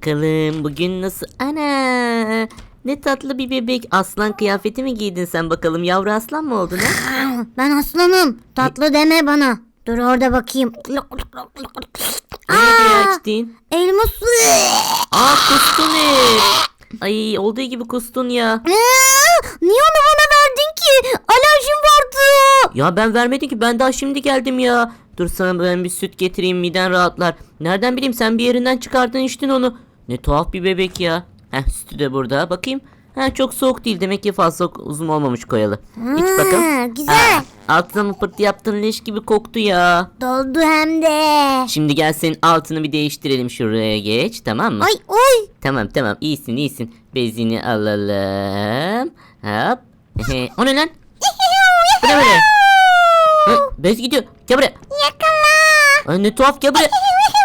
Bakalım bugün nasıl? Ana! Ne tatlı bir bebek. Aslan kıyafeti mi giydin sen bakalım? Yavru aslan mı oldun ha? Ben aslanım. Tatlı deme bana. Dur orada bakayım. Ne diye açtın? Elma suyu. Aa kustun hep. Ay olduğu gibi kustun ya. Niye onu bana verdin ki? Alerjim vardı. Ya ben vermedim ki ben daha şimdi geldim ya. Dur sana ben bir süt getireyim miden rahatlar. Nereden bileyim sen bir yerinden çıkardın içtin onu. Ne tuhaf bir bebek ya. Heh sütü de burada bakayım. Ha çok soğuk değil demek ki fazla uzun olmamış koyalı. İç bakalım. Ha, güzel. Aa, altına mı pırt yaptın leş gibi koktu ya. Doldu hem de. Şimdi gel senin altını bir değiştirelim şuraya geç tamam mı? Ay oy. Tamam tamam iyisin iyisin. Bezini alalım. Hop. o ne lan? Bu ne böyle? Ha, bez gidiyor. Gel buraya. Yakala. Ay, ne tuhaf gel buraya.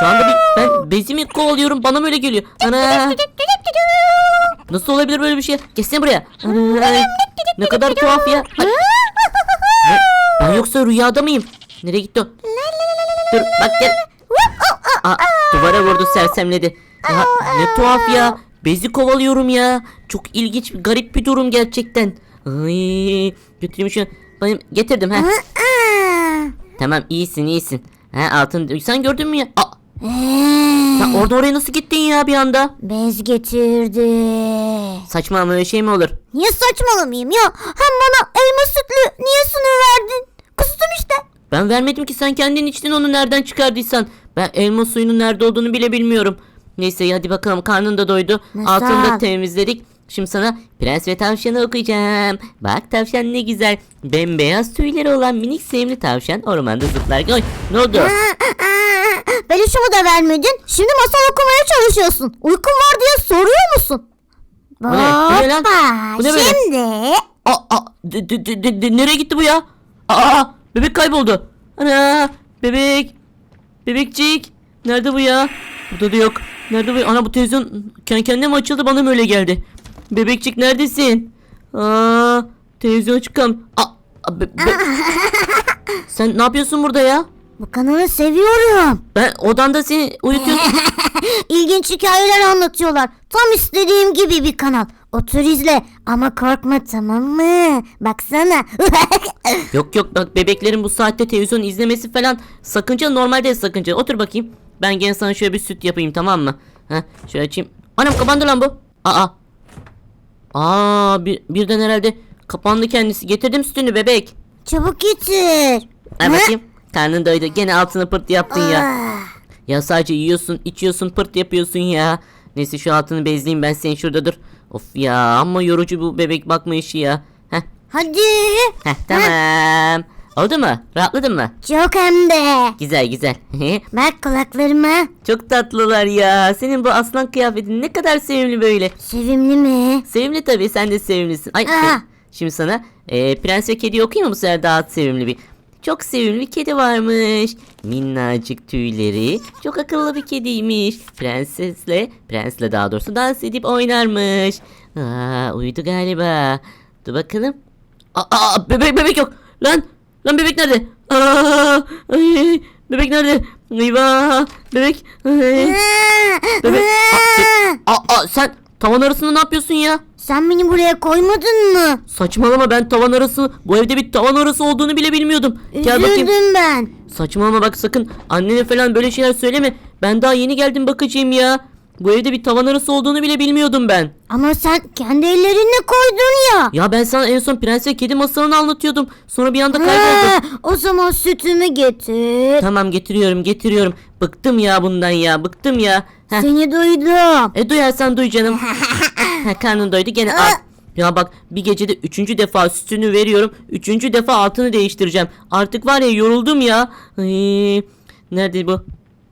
Şu anda bir, ben bezimi kovalıyorum bana mı öyle geliyor? Ana. Nasıl olabilir böyle bir şey? Geçsene buraya. Ana, ne kadar tuhaf ya. Ay, ben yoksa rüyada mıyım? Nereye gitti o? Dur bak gel. Aa, duvara vurdu sersemledi. Ya ne tuhaf ya. Bezi kovalıyorum ya. Çok ilginç, garip bir durum gerçekten. Ay, götüreyim şunu. Benim getirdim ha. Tamam iyisin iyisin. Ha altın sen gördün mü ya? Aa, sen orada oraya nasıl gittin ya bir anda? bez getirdi. Saçma ama öyle şey mi olur? Niye saçmalamayayım ya? Hem bana elma sütlü niye sunu verdin? Kustum işte. Ben vermedim ki sen kendin içtin onu nereden çıkardıysan. Ben elma suyunun nerede olduğunu bile bilmiyorum. Neyse hadi bakalım karnın da doydu. Nasıl? Altını da temizledik. Şimdi sana Prens ve Tavşan'ı okuyacağım. Bak tavşan ne güzel. Bembeyaz tüyleri olan minik sevimli tavşan ormanda zıplar. Oy, ne oldu? Belişimi de vermedin. Şimdi masal okumaya çalışıyorsun. Uykun var diye soruyor musun? ne? Bu ne lan? Hoppa, Bu ne böyle? Şimdi Aa, aa, nereye gitti bu ya? Aa, bebek kayboldu. Ana, bebek. Bebekcik. Nerede bu ya? Burada da yok. Nerede bu? Ana bu televizyon kendi kendine mi açıldı bana mı öyle geldi? Bebekçik neredesin? Aa, televizyon çıkan. Aa, aa, be- be- Sen ne yapıyorsun burada ya? bu kanalı seviyorum. Ben odanda seni uyutuyorum. İlginç hikayeler anlatıyorlar. Tam istediğim gibi bir kanal. Otur izle ama korkma tamam mı? Baksana. Yok yok bak bebeklerin bu saatte televizyon izlemesi falan sakınca normalde sakınca. Otur bakayım. Ben gene sana şöyle bir süt yapayım tamam mı? Heh, şöyle açayım. Anam kapandı lan bu. Aa. Aa bir, birden herhalde kapandı kendisi. Getirdim sütünü bebek. Çabuk getir. Ver bakayım. Karnın doydu. Gene altını pırt yaptın ya. Ah, Ya sadece yiyorsun, içiyorsun, pırt yapıyorsun ya. Neyse şu altını bezleyeyim ben senin şurada dur. Of ya ama yorucu bu bebek bakma işi ya. Heh, Hadi. heh tamam. Oldu mu? Rahatladın mı? Çok hem de. Güzel güzel. Bak kulaklarıma. Çok tatlılar ya. Senin bu aslan kıyafetin ne kadar sevimli böyle. Sevimli mi? Sevimli tabii sen de sevimlisin. Ay Aa. şimdi sana e, Prens ve Kedi okuyayım mı bu sefer daha sevimli bir. Çok sevimli bir kedi varmış. Minnacık tüyleri. Çok akıllı bir kediymiş. Prensesle, prensle daha doğrusu dans edip oynarmış. Aa, uyudu galiba. Dur bakalım. Aa, aa, bebek bebek yok. Lan lan bebek nerede? Aa, ay, bebek nerede? Eyvah bebek. Ay. Bebek. Aa, aa, sen tavan arasında ne yapıyorsun ya? Sen beni buraya koymadın mı? Saçmalama ben tavan arası bu evde bir tavan arası olduğunu bile bilmiyordum. Gel bakayım. Üzüldüm ben. Saçmalama bak sakın annene falan böyle şeyler söyleme. Ben daha yeni geldim bakacağım ya. Bu evde bir tavan arası olduğunu bile bilmiyordum ben. Ama sen kendi ellerinle koydun ya. Ya ben sana en son prens ve kedi masalını anlatıyordum. Sonra bir anda kayboldu. Ha, o zaman sütümü getir. Tamam getiriyorum getiriyorum. Bıktım ya bundan ya bıktım ya. Heh. Seni duydum. E duyarsan duy canım. ha, karnın doydu gene al. Ya bak bir gecede üçüncü defa sütünü veriyorum. Üçüncü defa altını değiştireceğim. Artık var ya yoruldum ya. Ay, nerede bu?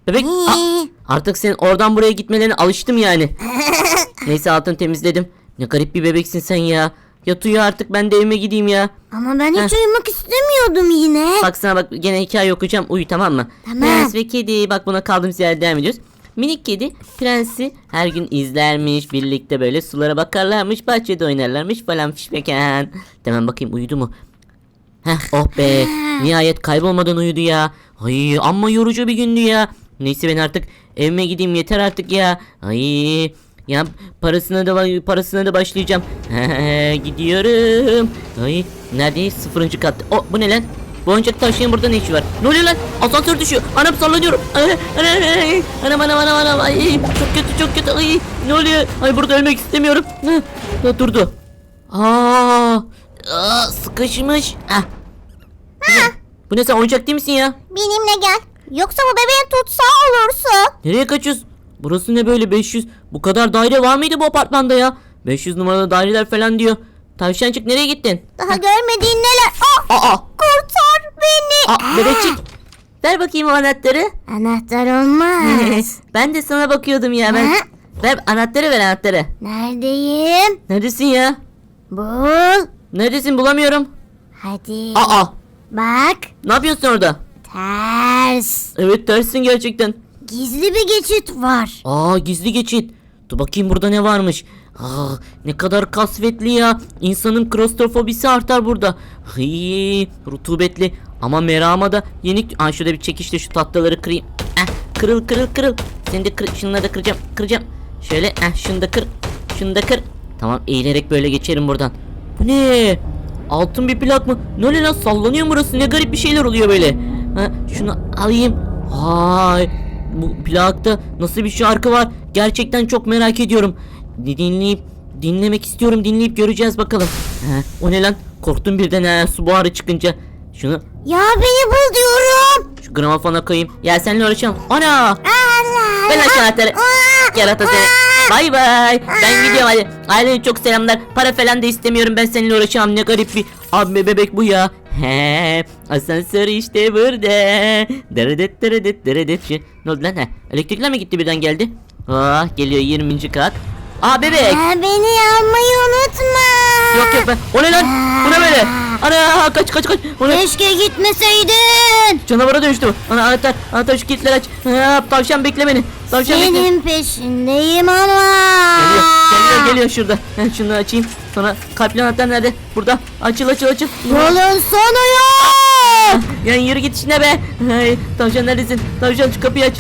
Bebek. Aa, artık senin oradan buraya gitmelerine alıştım yani. Neyse altını temizledim. Ne garip bir bebeksin sen ya. Yat uyu artık ben de evime gideyim ya. Ama ben hiç uyumak istemiyordum yine. Bak sana bak gene hikaye okuyacağım uyu tamam mı? Tamam. Prens ve kedi bak buna kaldığımız yerden devam ediyoruz. Minik kedi prensi her gün izlermiş birlikte böyle sulara bakarlarmış bahçede oynarlarmış falan fişmeken. Tamam bakayım uyudu mu? Heh oh be nihayet kaybolmadan uyudu ya. Ay amma yorucu bir gündü ya. Neyse ben artık Evime gideyim yeter artık ya. Ay ya parasına da parasına da başlayacağım. Gidiyorum. Ay neredeyiz? Sıfırıncı kat. O bu ne lan? Bu oyuncak taşıyan burada ne işi var? Ne oluyor lan? Asansör düşüyor. Anam sallanıyorum. Anam anam anam anam. Ay, çok kötü çok kötü. Ay, ne oluyor? Ay burada ölmek istemiyorum. Hı, durdu. Aa, aa sıkışmış. Ah. Ne? Bu ne sen oyuncak değil misin ya? Benimle gel. Yoksa bu bebeğin tutsağı olursun. Nereye kaçıyorsun? Burası ne böyle 500? Bu kadar daire var mıydı bu apartmanda ya? 500 numaralı daireler falan diyor. Tavşancık nereye gittin? Daha görmediğin neler. Aa, Aa, kurtar beni. aa bebekçik. Ver bakayım o anahtarı. Anahtar olmaz. ben de sana bakıyordum ya ben. Ha? Ver anahtarı ver anahtarı. Neredeyim? Neredesin ya? Bul. Neredesin bulamıyorum. Hadi. Aa, Bak. ne yapıyorsun orada? Ters. Evet tersin gerçekten. Gizli bir geçit var. Aa gizli geçit. Dur bakayım burada ne varmış. Aa, ne kadar kasvetli ya. İnsanın klostrofobisi artar burada. Hıy, rutubetli. Ama merama da yenik. Aa şurada bir çekişle şu tatlıları kırayım. Eh, kırıl kırıl kırıl. Seni de kır, şunları da kıracağım. Kıracağım. Şöyle eh, şunu da kır. Şunu da kır. Tamam eğilerek böyle geçerim buradan. Bu ne? Altın bir plak mı? Ne oluyor lan sallanıyor burası? Ne garip bir şeyler oluyor böyle. Ha, şunu alayım. Hay. Bu plakta nasıl bir şarkı var? Gerçekten çok merak ediyorum. Dinleyip dinlemek istiyorum. Dinleyip göreceğiz bakalım. Ha, o ne lan? Korktum birden ha, su buharı çıkınca. Şunu Ya beni bul diyorum. şu gramofona koyayım. Ya seninle uğraşalım. Ana! Allah. Ben aç anahtarı. Yarata seni. Bay bay. Ben gidiyorum hadi. Ailene çok selamlar. Para falan da istemiyorum. Ben seninle uğraşamam. Ne garip bir abi bebek bu ya. He, asansör işte burada. Dırıdıt dırıdıt dırıdıt. Şu- Ne oldu lan? Elektrikler mi gitti birden geldi? Ah geliyor 20. kat. Aa bebek. Ya beni almayı unutma. Yok yok ben. O ne lan? Bu ne böyle? Ana kaç kaç kaç. O ne? Keşke gitmeseydin. Canavara dönüştü. Ana anahtar. Anahtar şu kilitleri aç. Ha, tavşan bekle beni. Tavşan bekle. Senin peşindeyim ama. Geliyor, geliyor, geliyor şurada. Heh, şunu açayım. Sonra kalpli anahtar nerede? Burada. Açıl, açıl, açıl. Yolun sonu yok. Ya yürü git işine be. Ay, tavşan neredesin? Tavşan şu kapıyı aç.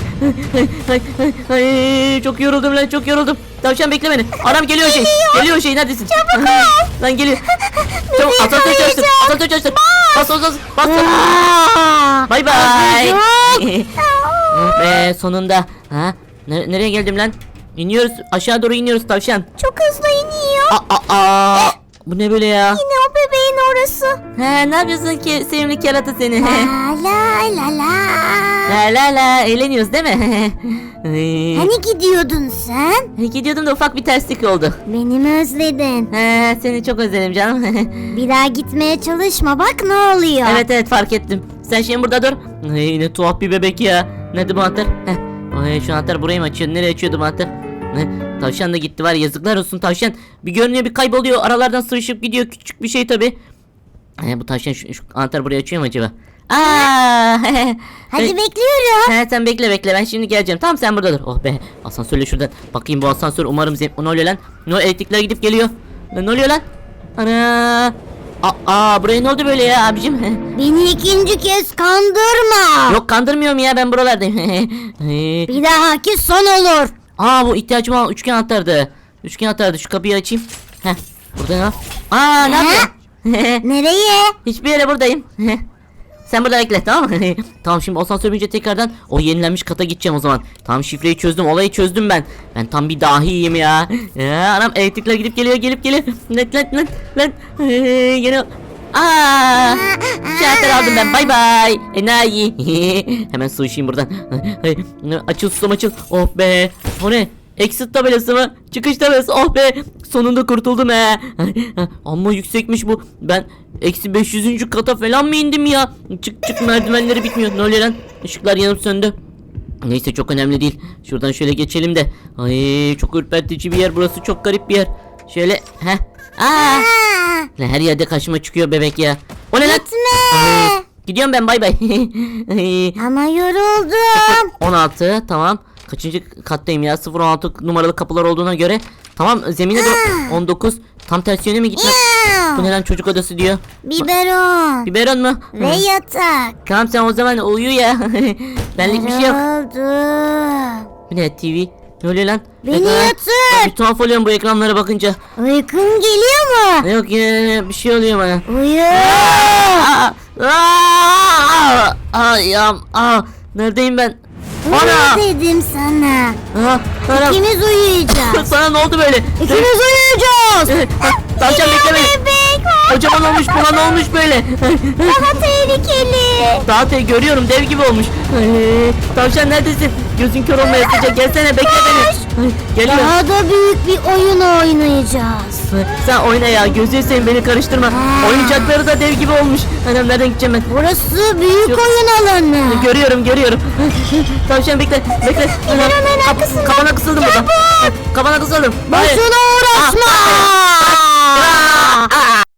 Ay, ay, ay, ay, çok yoruldum lan, çok yoruldum. Tavşan bekle beni. Adam geliyor şey. Geliyor şey, neredesin? Çabuk ol. Lan geliyor. Çabuk asansör çalıştır. Asansör çalıştır. Bas, bas, bas. Bas. Aa, Bay bay. Oh be sonunda. Ha? Ne- nereye geldim lan? İniyoruz. Aşağı doğru iniyoruz tavşan. Çok hızlı iniyor. Aa, aa, aa. Bu ne böyle ya? Yine orası. He ne yapıyorsun ki sevimli kerata seni? La la la la. la la la eğleniyoruz değil mi? Ay. Hani gidiyordun sen? Gidiyordum da ufak bir terslik oldu. Beni mi özledin? He, seni çok özledim canım. Bir daha gitmeye çalışma bak ne oluyor. evet evet fark ettim. Sen şimdi burada dur. Ay, ne tuhaf bir bebek ya. Nerede bu anahtar? Heh. Ay, şu anahtar burayı mı açıyor? Nereye açıyordu bu anahtar? Ne? Tavşan da gitti var ya, yazıklar olsun tavşan. Bir görünüyor bir kayboluyor aralardan sıvışıp gidiyor küçük bir şey tabi. Bu tavşan şu, şu anahtar buraya açıyor mu acaba? Aa, Hadi bekliyorum. He sen bekle bekle ben şimdi geleceğim. Tamam sen burada dur. Oh be asansörle şuradan. Bakayım bu asansör umarım zem... Ne oluyor lan? Ne oluyor? elektrikler gidip geliyor. Ne oluyor lan? Ana. Aa, aa buraya ne oldu böyle ya abicim? Beni ikinci kez kandırma. Yok kandırmıyorum ya ben buralardayım. Bir dahaki son olur. aa bu ihtiyacım olan üçgen anahtardı. Üçgen anahtardı şu kapıyı açayım. Heh burada ne var? Aa ne He? yapıyorsun? Nereye? Hiçbir yere buradayım. Sen burada bekle tamam mı? tamam şimdi asansör binince tekrardan o yenilenmiş kata gideceğim o zaman. Tamam şifreyi çözdüm olayı çözdüm ben. Ben tam bir dahiyim ya. ya anam elektrikler gidip geliyor gelip geliyor. Lan lan lan. Ee, Yine Aa, şartlar aldım ben bay bay. Enayi. Hemen su içeyim buradan. açıl susam açıl. Oh be. O ne? Exit tabelası mı? Çıkış tabelası. Oh be. Sonunda kurtuldum he. Amma yüksekmiş bu. Ben eksi 500. kata falan mı indim ya? Çık çık merdivenleri bitmiyor. Ne oluyor lan? Işıklar yanıp söndü. Neyse çok önemli değil. Şuradan şöyle geçelim de. Ay çok ürpertici bir yer burası. Çok garip bir yer. Şöyle. Heh. Aa. Lan her yerde karşıma çıkıyor bebek ya. O ne lan? Gitme. Gidiyorum ben bay bay. Ama yoruldum. 16 tamam. Kaçıncı kattayım ya? 016 numaralı kapılar olduğuna göre. Tamam zemine de 19. Tam ters yöne mi gitmek? Bu ne lan çocuk odası diyor. Biberon. Biberon mu? Ve yatak. Tamam sen o zaman uyu ya. Benlik bir şey yok. Yoruldum. Bu ne TV? Ne oluyor lan? Beni Ekran- yatır. Ya Bir tuhaf oluyorum bu ekranlara bakınca. Uykun geliyor mu? Yok ya bir şey oluyor bana. Uyu. Aa, aa, ayağım. Aa, neredeyim ben? Ana! Uyu dedim sana. Aa, anam. İkimiz uyuyacağız. Sana ne oldu böyle? İkimiz uyuyacağız. Tavşan bekle beni. Kocaman olmuş buna ne olmuş böyle? Daha tehlikeli. Daha te görüyorum dev gibi olmuş. Tavşan neredesin? Gözün kör olmaya. Gelsene bekle beni. Ay, Geliyor. Daha da büyük bir oyun oynayacağız. Sen oyna ya gözünü seveyim beni karıştırma. Oyuncakları da dev gibi olmuş. Anam nereden gideceğim ben? Burası büyük Yok. oyun alanı. Görüyorum görüyorum. Tavşan bekle bekle. Anam, hemen kap- arkasında. Kafana kısıldım burada. Kafana kısıldım. Hayır. Boşuna uğraşma. Aa! Aa!